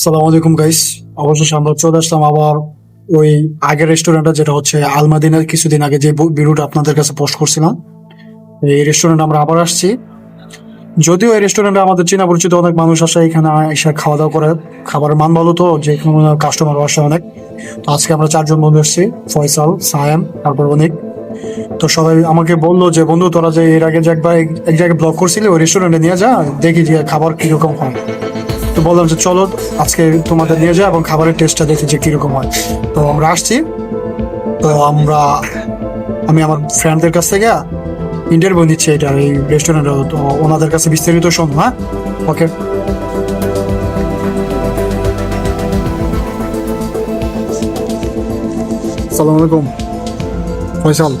সালাম আলাইকুম গাইস অবশেষে আমরা চলে আসলাম আবার ওই আগের রেস্টুরেন্টটা যেটা হচ্ছে আলমাদিনের কিছুদিন আগে যে ভিডিওটা আপনাদের কাছে পোস্ট করছিলাম। এই রেস্টুরেন্ট আমরা আবার আসছি। যদিও এই রেস্টুরেন্টে আমাদের চেনা পরিচিত অনেক মানুষ আসে, এখানে এসে খাওয়া দাওয়া করে। খাবারের মান ভালো তো, যে কোনো কাস্টমার আসে অনেক। তো আজকে আমরা চারজন বন্ধু এসেছি ফয়সাল, সায়াম, তারপর অনেক। তো সবাই আমাকে বলল যে, বন্ধু, তোরা যে এর আগে যে একবার এক- এক জায়গায় ব্লগ করছিলি, ওই রেস্টুরেন্টে নিয়ে যা, দেখি যে খাবার কীরকম হয়। তো বললাম যে চলো আজকে তোমাদের নিয়ে যাই এবং খাবারের টেস্টটা দেখি যে কীরকম হয়। তো আমরা আসছি। তো আমরা, আমি আমার ফ্রেন্ডদের কাছ থেকে ইন্টারভিউ নিচ্ছি এটা এই রেস্টুরেন্টে তো ওনাদের কাছে বিস্তারিত শোন হ্যাঁ? ওকে সালাম আলাইকুম। ফয়সাল।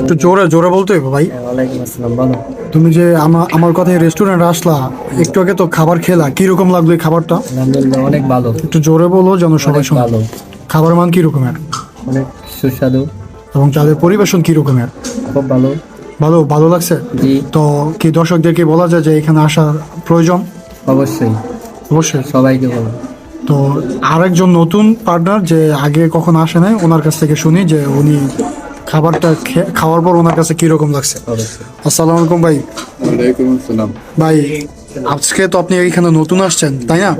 একটু জোরে জোরে বলতে ভাই। ওয়ালাইকুম আসসালাম তুমি যে আমার আমার কথা রেস্টুরেন্ট আসলা একটু আগে তো খাবার খেলা কীরকম লাগল এই খাবারটা? আলহামদুলিল্লাহ অনেক ভালো। একটু জোরে বলো যেন সবাই শোনে। ভালো। খাবার মান কি রকমের অনেক সুস্বাদু। এবং তাদের পরিবেশন কি রকমের খুব ভালো। ভালো ভালো লাগছে? জি। তো কি দর্শকদেরকে বলা যায় যে এখানে আসার প্রয়োজন? অবশ্যই। অবশ্যই। সবাইকে বলো। তো আরেকজন নতুন পার্টনার যে আগে কখন আসে নাই ওনার কাছ থেকে শুনি যে উনি খাবারটা খাওয়ার পর ওনার কাছে কীরকম লাগছে? আসসালামু আলাইকুম ভাই। ওয়ালাইকুম আসসালাম। ভাই আজকে তো আপনি এইখানে নতুন আসছেন তাই না?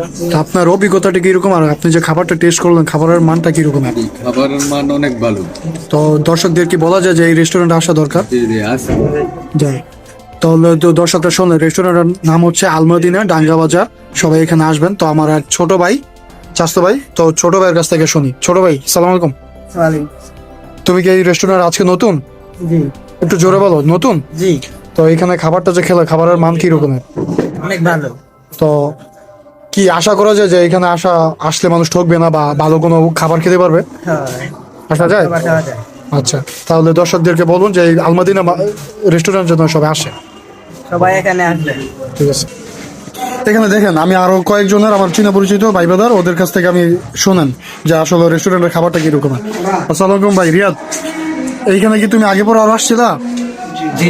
আপনার অভিজ্ঞতাটা কীরকম আর আপনি যে খাবারটা টেস্ট করলেন খাবারের মানটা কীরকম খাবারের মান অনেক ভালো। তো দর্শকদের কি বলা যায় যে এই রেস্টুরেন্টে আসা দরকার? জি জি আছে যাই। তাহলে তো দর্শকরা শুনলেন রেস্টুরেন্টের নাম হচ্ছে আলমদিনা ডাঙ্গা বাজার। সবাই এখানে আসবেন। তো আমার এক ছোট ভাই চাস্তো ভাই তো ছোট ভাইয়ের কাছ থেকে শুনি। ছোট ভাই সালাম আলাইকুম। তুমি কি এই রেস্টুরেন্ট আজকে নতুন? জি। একটু জোরে বলো নতুন? জি। তো এখানে খাবারটা যে খেলে খাবারের মান কি রকমের? অনেক ভালো। তো কি আশা করা যায় যে এখানে আসা আসলে মানুষ ঠকবে না বা ভালো কোনো খাবার খেতে পারবে? আসা যায়? আচ্ছা তাহলে দর্শকদেরকে বলুন যে এই আলমাদিনা রেস্টুরেন্ট যেন সবাই আসে। সবাই এখানে আসবে। ঠিক আছে। এখানে দেখেন আমি আরও কয়েকজনের আমার চীনা পরিচিত ভাই ব্রাদার ওদের কাছ থেকে আমি শোনেন যে আসলে রেস্টুরেন্টের খাবারটা কীরকম। আসসালামু আলাইকুম ভাই রিয়াদ এইখানে কি তুমি আগে পরে আরও আসছিলা? জি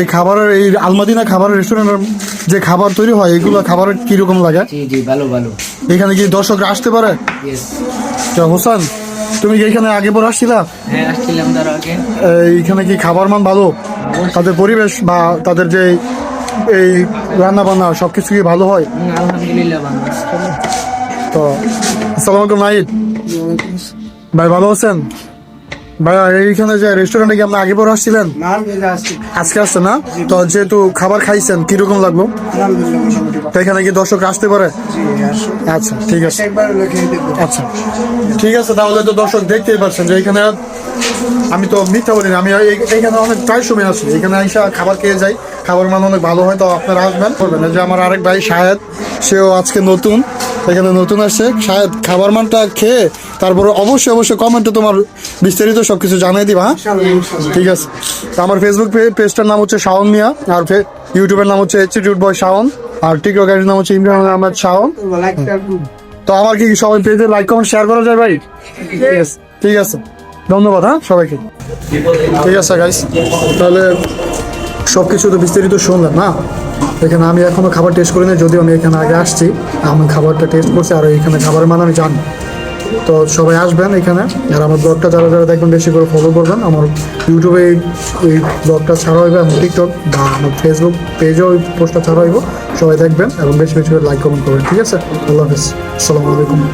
এই খাবারের এই আলমাদিনা খাবারের রেস্টুরেন্টের যে খাবার তৈরি হয় এগুলো খাবারের কীরকম লাগে? ভালো ভালো। এখানে কি দর্শকরা আসতে পারে? হোসেন তুমি কি এখানে আগে পরে আসছিলা? হ্যাঁ এইখানে কি খাবার মান ভালো? তাদের পরিবেশ বা তাদের যে এই রান্না বান্না সব কিছু কি ভালো হয়? আলহামদুলিল্লাহ ভালো তো আসসালামু আলাইকুম নাইদ ভাই ভালো আছেন? ভাই এইখানে যে রেস্টুরেন্টে কি আপনি আগে পরে আসছিলেন? আজকে আসছেন না? তো যেহেতু খাবার খাইছেন কীরকম লাগল তো এখানে কি দর্শক আসতে পারে? আচ্ছা ঠিক আছে। আচ্ছা ঠিক আছে তাহলে তো দর্শক দেখতেই পাচ্ছেন যে এখানে আমি তো মিথ্যা বলি না আমি এই- এইখানে অনেক প্রায় সময় আসি এখানে আইসা খাবার খেয়ে যাই খাবার মান অনেক ভালো হয় তো আপনারা আসবেন। করবেন যে আমার আরেক ভাই শাহেদ সেও আজকে নতুন। এখানে নতুন আসছে। শাহেদ খাবার মানটা খেয়ে তারপরে অবশ্যই অবশ্যই কমেন্টে তোমার বিস্তারিত সব কিছু জানাই দিবা হ্যাঁ? ঠিক আছে। তো আমার ফেসবুক পেজটার নাম হচ্ছে শাওন মিয়া আর ইউটিউবের নাম হচ্ছে ইনস্টিটিউট বয় শাওন আর টিকটকের নাম হচ্ছে ইমরান আহমেদ শাওন। তো আমার কি সবাই পেজে লাইক কমেন্ট শেয়ার করা যায় ভাই? ঠিক আছে। ধন্যবাদ হ্যাঁ সবাইকে। ঠিক আছে গাইস তাহলে সব কিছু তো বিস্তারিত শুনলেন না? এখানে আমি এখনও খাবার টেস্ট করি না যদিও আমি এখানে আগে আসছি। আমি খাবারটা টেস্ট করছি, আর এখানে খাবারের মান আমি জানি। তো সবাই আসবেন এখানে, আর আমার ব্লগটা যারা যারা দেখবেন বেশি করে ফলো করবেন, আমার ইউটিউবে এই- ব্লগটা ছাড়া হইবে এবং টিকটক বা আমার ফেসবুক পেজেও ওই পোস্টটা ছাড়া হইব। সবাই দেখবেন, এবং বেশি বেশি করে লাইক কমেন্ট করবেন। ঠিক আছে? আল্লাহ হাফিজ। আসসালামু আলাইকুম।